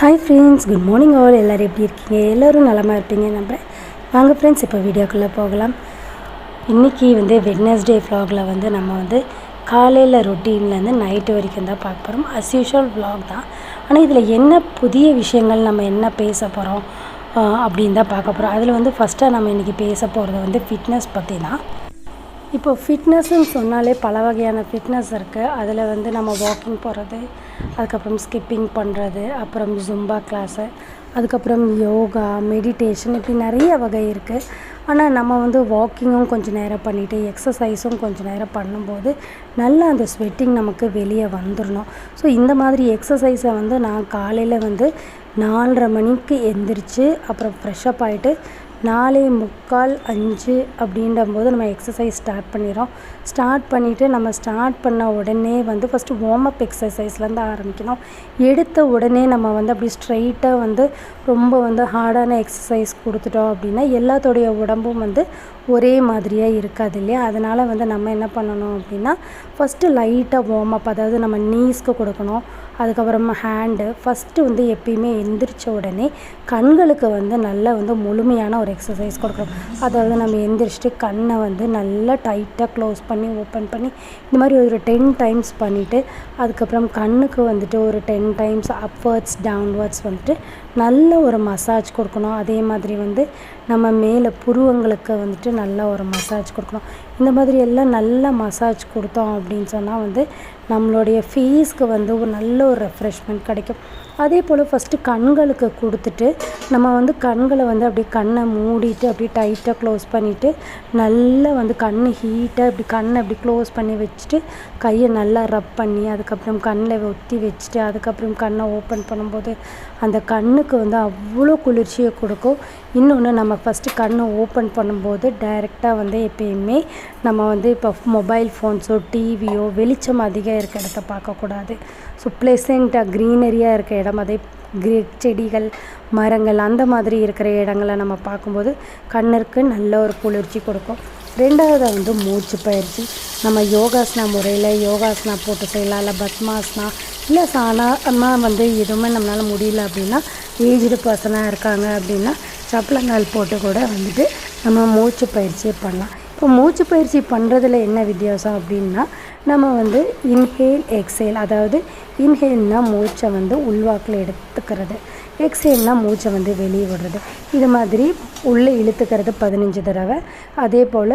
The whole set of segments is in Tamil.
Hi friends good morning all எல்லோரும் எப்படி இருக்கீங்க? எல்லோரும் நலமாக இருப்பீங்க நம்புகிறேன் வாங்க ஃப்ரெண்ட்ஸ் இப்போ வீடியோக்குள்ளே போகலாம். இன்றைக்கி வந்து வெட்னஸ்டே ஃப்ளாகில் வந்து நம்ம வந்து காலையில் ரொட்டீன்லேருந்து நைட்டு வரைக்கும் தான் பார்க்க போகிறோம் அஸ் யூஷுவல் vlog தான். ஆனால் இதில் என்ன புதிய விஷயங்கள் நம்ம என்ன பேச போகிறோம் அப்படின்னு தான் பார்க்க போகிறோம் அதில் வந்து ஃபஸ்ட்டாக நம்ம இன்றைக்கி பேச போகிறது வந்து ஃபிட்னஸ் பற்றி தான் இப்போ ஃபிட்னஸ்ன்னு சொன்னாலே பல வகையான ஃபிட்னஸ் இருக்குது அதில் வந்து நம்ம வாக்கிங் போகிறது அதுக்கப்புறம் ஸ்கிப்பிங் பண்ணுறது அப்புறம் ஜும்பா கிளாஸு அதுக்கப்புறம் யோகா மெடிடேஷன் இப்படி நிறைய வகை இருக்குது ஆனால் நம்ம வந்து வாக்கிங்கும் கொஞ்சம் நேரம் பண்ணிவிட்டு எக்ஸசைஸும் கொஞ்சம் நேரம் பண்ணும்போது நல்லா அந்த ஸ்வெட்டிங் நமக்கு வெளியே வந்துடணும் ஸோ இந்த மாதிரி எக்ஸசைஸை வந்து நான் காலையில் வந்து நாலரை மணிக்கு எந்திரிச்சு அப்புறம் ஃப்ரெஷ்ஷப் ஆகிட்டு நாலே முக்கால் அஞ்சு அப்படின்ற போது நம்ம எக்ஸசைஸ் ஸ்டார்ட் பண்ணிடுறோம். ஸ்டார்ட் பண்ணிவிட்டு நம்ம ஸ்டார்ட் பண்ண உடனே வந்து ஃபஸ்ட்டு வார்ம்அப் எக்ஸசைஸ்லேருந்து ஆரம்பிக்கணும். எடுத்த உடனே நம்ம வந்து அப்படி ஸ்ட்ரைட்டாக வந்து ரொம்ப வந்து ஹார்டான எக்ஸசைஸ் கொடுத்துட்டோம் அப்படின்னா எல்லாத்தோடைய உடம்பும் வந்து ஒரே மாதிரியாக இருக்காது இல்லையா? அதனால் வந்து நம்ம என்ன பண்ணணும் அப்படின்னா ஃபஸ்ட்டு லைட்டாக வார்ம் அப் அதாவது நம்ம நீஸ்க்கு கொடுக்கணும். அதுக்கப்புறமா ஹேண்டு ஃபஸ்ட்டு வந்து எப்பயுமே எந்திரிச்ச உடனே கண்களுக்கு வந்து நல்லா வந்து முழுமையான ஒரு எக்ஸசைஸ் கொடுக்கணும். அதாவது நம்ம எந்திரிச்சிட்டு கண்ணை வந்து நல்லா டைட்டாக க்ளோஸ் பண்ணி ஓப்பன் பண்ணி இந்த மாதிரி ஒரு டென் டைம்ஸ் பண்ணிவிட்டு அதுக்கப்புறம் கண்ணுக்கு வந்துட்டு ஒரு டென் டைம்ஸ் அப்வர்ட்ஸ் டவுன்வர்ட்ஸ் வந்துட்டு நல்ல ஒரு மசாஜ் கொடுக்கணும். அதே மாதிரி வந்து நம்ம மேலே புருவங்களுக்கு வந்துட்டு நல்ல ஒரு மசாஜ் கொடுக்கணும். இந்த மாதிரி எல்லாம் நல்லா மசாஜ் கொடுத்தோம் அப்படின்னு சொன்னால் வந்து நம்மளுடைய ஃபேஸ்க்கு வந்து ஒரு நல்ல ஒரு ரெஃப்ரெஷ்மெண்ட் கிடைக்கும். அதே போல் ஃபஸ்ட்டு கண்களுக்கு கொடுத்துட்டு நம்ம வந்து கண்களை வந்து அப்படியே கண்ணை மூடிட்டு அப்படியே டைட்டாக க்ளோஸ் பண்ணிவிட்டு நல்லா வந்து கண் ஹீட்டாக இப்படி கண்ணை அப்படி க்ளோஸ் பண்ணி வச்சுட்டு கையை நல்லா ரப் பண்ணி அதுக்கப்புறம் கண்ணில் ஒத்தி வச்சுட்டு அதுக்கப்புறம் கண்ணை ஓப்பன் பண்ணும்போது அந்த கண்ணுக்கு வந்து அவ்வளோ குளிர்ச்சியை கொடுக்கும். இன்னொன்று நம்ம ஃபஸ்ட்டு கண்ணை ஓப்பன் பண்ணும்போது டைரெக்டாக வந்து எப்பயுமே நம்ம வந்து இப்போ மொபைல் ஃபோன்ஸோ டிவியோ வெளிச்சம் அதிகம் இருக்க இடத்த பார்க்கக்கூடாது. ஸோ ப்ளெசண்ட்டாக க்ரீனரியாக இருக்க இடம் அதே கிரே செடிகள் மரங்கள் அந்த மாதிரி இருக்கிற இடங்களை நம்ம பார்க்கும்போது கண்ணிற்கு நல்ல ஒரு குளிர்ச்சி கொடுக்கும். ரெண்டாவது வந்து மூச்சு பயிற்சி. நம்ம யோகாசனா முறையில் யோகாசனா போட்டு செய்யலாம் இல்லை பத்மாசனா இல்லை சாதாரணமாக வந்து எதுவுமே நம்மளால் முடியல அப்படின்னா ஏஜ்டு பர்சனாக இருக்காங்க அப்படின்னா சப்பளங்கால் போட்டு கூட வந்துட்டு நம்ம மூச்சு பயிற்சியை பண்ணலாம். இப்போ மூச்சு பயிற்சி பண்ணுறதுல என்ன வித்தியாசம் அப்படின்னா நம்ம வந்து இன்ஹேல் எக்ஸேல் அதாவது இன்ஹேல்னால் மூச்சை வந்து உள்வாக்கில் எடுத்துக்கிறது. எக்ஸேல்னால் மூச்சை வந்து வெளியே விடுறது. இது மாதிரி உள்ளே இழுத்துக்கிறது பதினஞ்சு தடவை. அதே போல்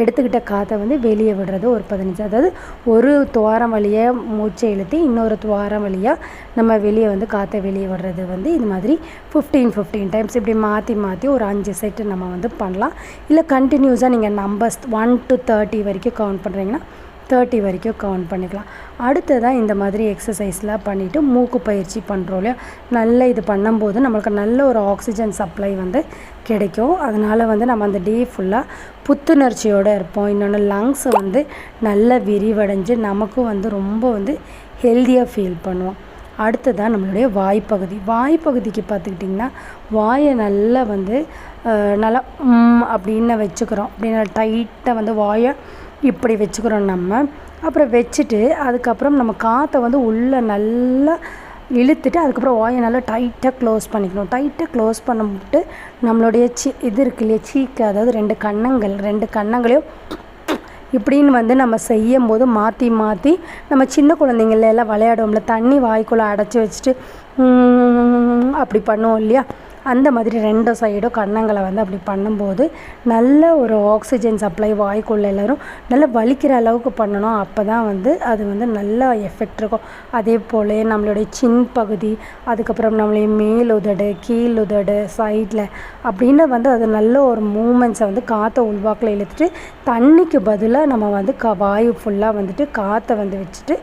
எடுத்துக்கிட்ட காற்றை வந்து வெளியே விடுறது ஒரு பதினஞ்சு. அதாவது ஒரு துவாரம் வழியாக மூச்சை இழுத்து இன்னொரு துவாரம் வழியாக நம்ம வெளியே வந்து காற்றை வெளியே விடுறது வந்து இது மாதிரி ஃபிஃப்டீன் ஃபிஃப்டீன் டைம்ஸ் இப்படி மாற்றி மாற்றி ஒரு அஞ்சு செட்டு நம்ம வந்து பண்ணலாம். இல்லை கண்டினியூஸாக நீங்கள் நம்பர்ஸ் ஒன் டு தேர்ட்டி வரைக்கும் கவுண்ட் பண்ணுறீங்கன்னா தேர்ட்டி வரைக்கும் கவுண்ட் பண்ணிக்கலாம். அடுத்ததாக இந்த மாதிரி எக்ஸசைஸ்லாம் பண்ணிவிட்டு மூக்கு பயிற்சி பண்ணுறோம் இல்லையா நல்ல இது பண்ணும்போது நம்மளுக்கு நல்ல ஒரு ஆக்சிஜன் சப்ளை வந்து கிடைக்கும். அதனால் வந்து நம்ம அந்த டே ஃபுல்லாக புத்துணர்ச்சியோடு இருப்போம். இன்னொன்று லங்ஸை வந்து நல்ல விரிவடைஞ்சு நமக்கும் வந்து ரொம்ப வந்து ஹெல்த்தியாக ஃபீல் பண்ணுவோம். அடுத்ததாக நம்மளுடைய வாய்ப்பகுதி. வாய்ப்பகுதிக்கு பார்த்துக்கிட்டிங்கன்னா வாயை நல்லா வந்து நல்லா அப்படின்னு வச்சுக்கிறோம். அப்படின்னா டைட்டாக வந்து வாயை இப்படி வச்சுக்கிறோம் நம்ம. அப்புறம் வச்சுட்டு அதுக்கப்புறம் நம்ம காற்றை வந்து உள்ளே நல்லா இழுத்துட்டு அதுக்கப்புறம் வாயை நல்லா டைட்டாக க்ளோஸ் பண்ணிக்கணும். டைட்டாக க்ளோஸ் பண்ணிட்டு நம்மளுடைய சி இது இருக்கு இல்லையா சீக்கு அதாவது ரெண்டு கன்னங்கள் ரெண்டு கன்னங்களையும் இப்படின்னு வந்து நம்ம செய்யும் போது மாற்றி மாற்றி நம்ம சின்ன குழந்தைங்கள எல்லாம் விளையாடுவோம்ல தண்ணி வாய்க்குள்ளே அடைச்சி வச்சுட்டு அப்படி பண்ணுவோம் இல்லையா? அந்த மாதிரி ரெண்டு சைடும் கன்னங்களை வந்து அப்படி பண்ணும்போது நல்ல ஒரு ஆக்சிஜன் சப்ளை வாய்க்குள்ள எல்லோரும் நல்லா வலிக்கிற அளவுக்கு பண்ணணும். அப்போ தான் வந்து அது வந்து நல்ல எஃபெக்ட் இருக்கும். அதே போல் நம்மளுடைய சின் பகுதி அதுக்கப்புறம் நம்மளுடைய மேல் உதடு கீழ் உதடு சைடில் அப்படின்னு வந்து அது நல்ல ஒரு மூமெண்ட்ஸை வந்து காற்றை உள்வாக்கில் இழுத்துட்டு தண்ணிக்கு பதிலாக நம்ம வந்து க வாயு ஃபுல்லாக வந்துட்டு காற்றை வந்து வச்சுட்டு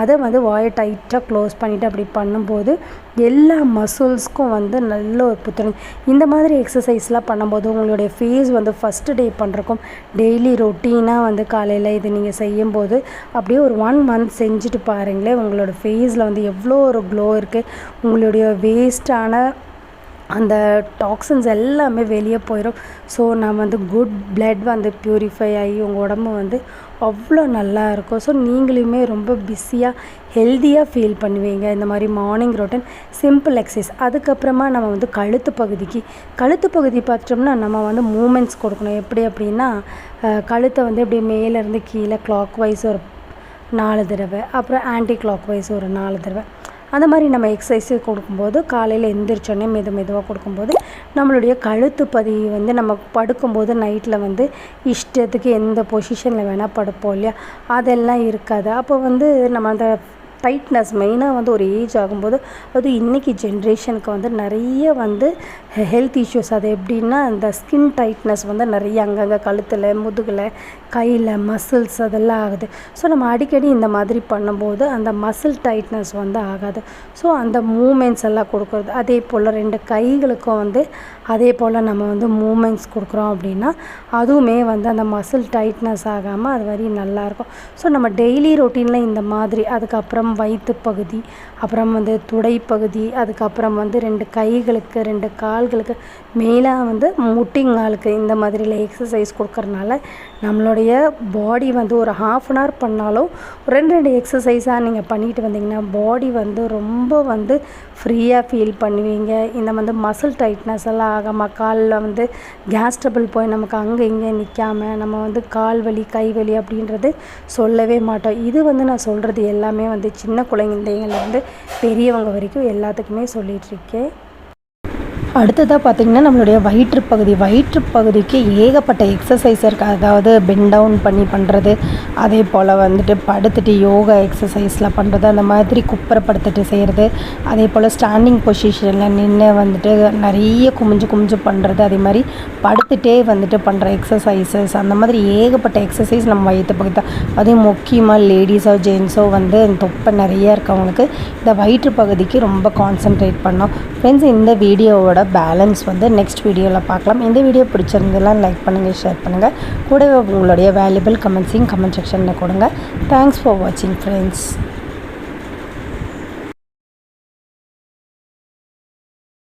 அதை வந்து வாயை டைட்டாக க்ளோஸ் பண்ணிவிட்டு அப்படி பண்ணும்போது எல்லா மசில்ஸ்க்கும் வந்து நல்ல ஒரு புத்துணர்ச்சி. இந்த மாதிரி எக்ஸசைஸ்லாம் பண்ணும்போது உங்களுடைய ஃபேஸ் வந்து ஃபஸ்ட்டு டே பண்ணுறக்கும் டெய்லி ரொட்டீனாக வந்து காலையில் இது நீங்கள் செய்யும்போது அப்படியே ஒரு ஒன் மந்த் செஞ்சுட்டு பாருங்களேன் உங்களோட ஃபேஸில் வந்து எவ்வளோ ஒரு க்ளோ இருக்குது உங்களுடைய வேஸ்ட்டான அந்த டாக்ஸின்ஸ் எல்லாமே வெளியே போயிடும் ஸோ நம்ம வந்து குட் பிளட் வந்து ப்யூரிஃபை ஆகி உங்கள் உடம்பு வந்து அவ்வளோ நல்லா இருக்கும். ஸோ நீங்களுமே ரொம்ப பிஸியாக ஹெல்த்தியாக ஃபீல் பண்ணுவீங்க. இந்த மாதிரி மார்னிங் ரொட்டன் சிம்பிள் எக்ஸசைஸ் அதுக்கப்புறமா நம்ம வந்து கழுத்து பகுதிக்கு கழுத்து பகுதி பார்த்தோம்னா நம்ம வந்து மூமெண்ட்ஸ் கொடுக்கணும். எப்படி அப்படின்னா கழுத்தை வந்து இப்படி மேலேருந்து கீழே கிளாக் வைஸ் ஒரு நாலு தடவை அப்புறம் ஆன்டி கிளாக் வைஸ் ஒரு நாலு தடவை. அந்த மாதிரி நம்ம எக்ஸசைஸ் கொடுக்கும்போது காலையில் எந்திரிச்சோடனே மெது மெதுவாக கொடுக்கும்போது நம்மளுடைய கழுத்து பதி வந்து நம்ம படுக்கும்போது நைட்டில் வந்து இஷ்டத்துக்கு எந்த பொசிஷனில் வேணால் படுப்போம் இல்லையா? அதெல்லாம் இருக்காது. அப்போ வந்து நம்ம அந்த டைட்னஸ் மெயினாக வந்து ஒரு ஏஜ் ஆகும்போது அது இன்றைக்கி ஜென்ரேஷனுக்கு வந்து நிறைய வந்து ஹெல்த் இஷ்யூஸ் அது எப்படின்னா அந்த ஸ்கின் டைட்னஸ் வந்து நிறைய அங்கங்கே கழுத்தில் முதுகில் கையில் மசில்ஸ் அதெல்லாம் ஆகுது. ஸோ நம்ம அடிக்கடி இந்த மாதிரி பண்ணும்போது அந்த மசில் டைட்னஸ் வந்து ஆகாது. ஸோ அந்த மூமெண்ட்ஸ் எல்லாம் கொடுக்குறது. அதே போல் ரெண்டு கைகளுக்கும் வந்து அதே போல் நம்ம வந்து மூமெண்ட்ஸ் கொடுக்குறோம் அப்படின்னா அதுவுமே வந்து அந்த மசில் டைட்னஸ் ஆகாமல் அது வரையும் நல்லாயிருக்கும் ஸோ நம்ம டெய்லி ரொட்டீனில் இந்த மாதிரி அதுக்கப்புறம் வயிற்று பகுதி அப்புறம் வந்து துடைப்பகுதி அதுக்கப்புறம் வந்து ரெண்டு கைகளுக்கு ரெண்டு கால்களுக்கு மேலே வந்து முட்டிங்காலுக்கு இந்த மாதிரில எக்ஸசைஸ் கொடுக்கறனால நம்மளுடைய பாடி வந்து ஒரு ஹாஃப் அன் ஹவர் பண்ணாலும் ரெண்டு ரெண்டு எக்ஸசைஸாக நீங்கள் பண்ணிட்டு வந்தீங்கன்னா பாடி வந்து ரொம்ப வந்து ஃப்ரீயாக ஃபீல் பண்ணுவீங்க. இந்த வந்து மசில் டைட்னஸ் எல்லாம் ஆகாமல் காலில் வந்து கேஸ் ட்ரபிள் போய் நமக்கு அங்கே இங்கே நிற்காம நம்ம வந்து கால் வலி கை வலி அப்படின்றது சொல்லவே மாட்டோம். இது வந்து நான் சொல்கிறது எல்லாமே வந்து சின்ன குழந்தைங்கள்லேருந்து பெரியவங்க வரைக்கும் எல்லாத்துக்குமே சொல்லிகிட்ருக்கேன் அடுத்ததாக பார்த்திங்கன்னா நம்மளுடைய வயிற்றுப்பகுதி. வயிற்றுப்பகுதிக்கு ஏகப்பட்ட எக்ஸசைஸ் இருக்குது அதாவது பென் டவுன் பண்ணி பண்ணுறது அதே போல் வந்துட்டு படுத்துட்டு யோகா எக்ஸசைஸ்லாம் பண்ணுறது அந்த மாதிரி குப்புற படுத்துட்டு செய்கிறது அதே போல் ஸ்டாண்டிங் பொசிஷனில் நின்று வந்துட்டு நிறைய குமிஞ்சு குமிஞ்சு பண்ணுறது அதே மாதிரி படுத்துகிட்டே வந்துட்டு பண்ணுற எக்ஸசைசஸ் அந்த மாதிரி ஏகப்பட்ட எக்ஸசைஸ் நம்ம வயிற்று பகுதி தான். அதுவும் முக்கியமாக லேடிஸோ ஜென்ஸோ வந்து தொப்பை நிறைய இருக்கவங்களுக்கு இந்த வயிற்று பகுதிக்கு ரொம்ப கான்சென்ட்ரேட் பண்ணோம் ஃப்ரெண்ட்ஸ் இந்த வீடியோவோட பேலன்ஸ் வந்து நெக்ஸ்ட் வீடியோவில் பார்க்கலாம். இந்த வீடியோ பிடிச்சிருந்தெல்லாம் லைக் பண்ணுங்கள் ஷேர் பண்ணுங்கள் கூடவே உங்களுடைய வேல்யூபிள் கமெண்ட்ஸையும் கமெண்ட் செக்ஷனில் கொடுங்க. தேங்க்ஸ் ஃபார் வாட்சிங் ஃப்ரெண்ட்ஸ்